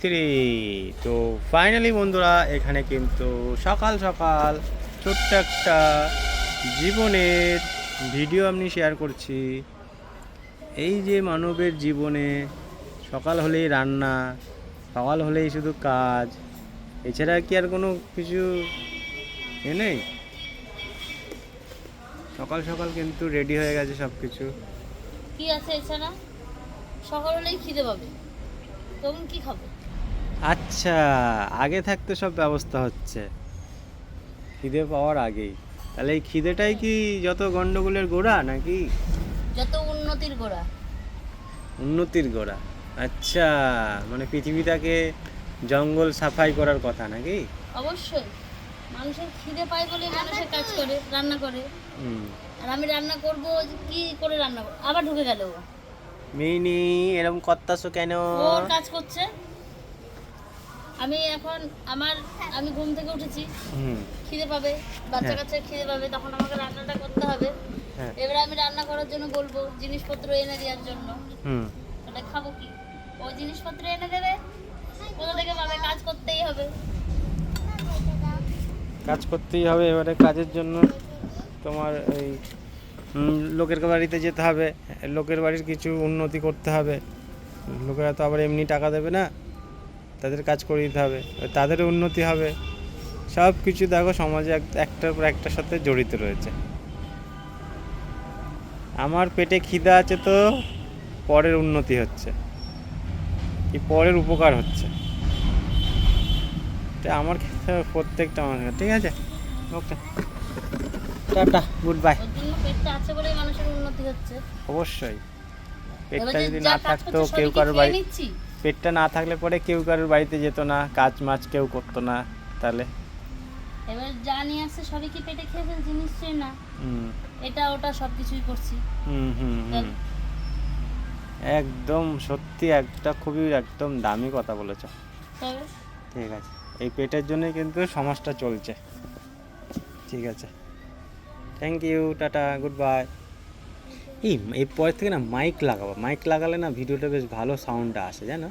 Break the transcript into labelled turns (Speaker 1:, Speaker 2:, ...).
Speaker 1: Three তো finally বন্ধুরা, এখানে কিন্তু সকাল সকাল ছোট্ট একটা জীবনের ভিডিও আমি শেয়ার করছি। এই যে মানবের জীবনে সকাল হলেই রান্না, সকাল হলেই শুধু কাজ, এছাড়া কি আর কোনো কিছু এ নেই? সকাল সকাল কিন্তু রেডি হয়ে গেছে সব কিছু
Speaker 2: কি আছে এছাড়া? সকাল হলেই খিদে পাবে। তখন কি খাব?
Speaker 1: আচ্ছা আগে থাকতে সব ব্যবস্থা হচ্ছে। খিদে পাওয়ার আগেই। তাহলে এই খিদেটাই কি যত গন্ডগোলের গোড়া নাকি?
Speaker 2: যত উন্নতির গোড়া।
Speaker 1: উন্নতির গোড়া। আচ্ছা মানে পৃথিবীটাকে জঙ্গল সাফাই করার কথা নাকি?
Speaker 2: অবশ্যই। মানুষের খিদে পায় বলে মানুষের কাজ করে রান্না করে। আর আমি রান্না করব কি করে রান্না করব? আবার ঢুকে গেল
Speaker 1: মিনি এরকম করতাছো কেন?
Speaker 2: ওর কাজ করছে। আমি এখন আমার আমি ঘুম থেকে উঠেছি।
Speaker 1: হুম।
Speaker 2: খিদে পাবে বাচ্চা
Speaker 1: হ্যাঁ।
Speaker 2: কাচ্চা খিদে পাবে তখন আমাকে রান্নাটা করতে হবে।
Speaker 1: হ্যাঁ।
Speaker 2: এবারে আমি রান্না করার জন্য বলব জিনিসপত্র এনে দেওয়ার জন্য।
Speaker 1: হুম।
Speaker 2: তাহলে খাব কি? ও জিনিসপত্র এনে দেবে কোথা থেকে পাবে? কাজ করতেই হবে।
Speaker 1: কাজ করতেই হবে এবারে কাজের জন্য। তোমার এই লোকের বাড়িতে যেতে হবে। লোকের বাড়ির কিছু উন্নতি করতে হবে। লোকেরা তো আবার এমনি টাকা দেবে না। তাদের কাজ করে দিতে হবে তাদেরও উন্নতি হবে। সব কিছু দেখো সমাজে এক- একটার পর একটার সাথে জড়িত রয়েছে। আমার পেটে খিদা আছে তো পরের উন্নতি হচ্ছে। কি পরের উপকার হচ্ছে। আমার ক্ষেত্রে প্রত্যেকটা মানুষের ঠিক আছে? ওকে। টাটা গুড বাই অবশ্যই। পেটটা যদি না থাকতো কেউ কারোর বাড়ি পেটটা না থাকলে পরে কেউ কারোর বাড়িতে যেত না কাজ মাছ কেউ করতো না তাহলে?
Speaker 2: এবার যা নিয়ে আসছে সবই কি পেটে খেয়ে ফেলছি? নিশ্চয়ই না।
Speaker 1: হুম।
Speaker 2: এটা ওটা সব কিছুই করছি।
Speaker 1: হুম হুম একদম সত্যি একটা খুবই একদম দামি কথা বলেছ। ঠিক আছে। এই পেটের জন্যই কিন্তু সমাজটা চলছে। ঠিক আছে। Thank you tata good bye এই, এরপর থেকে না মাইক লাগাবো। মাইক লাগালে না ভিডিওটা বেশ ভালো সাউন্ডটা আসে, জানো?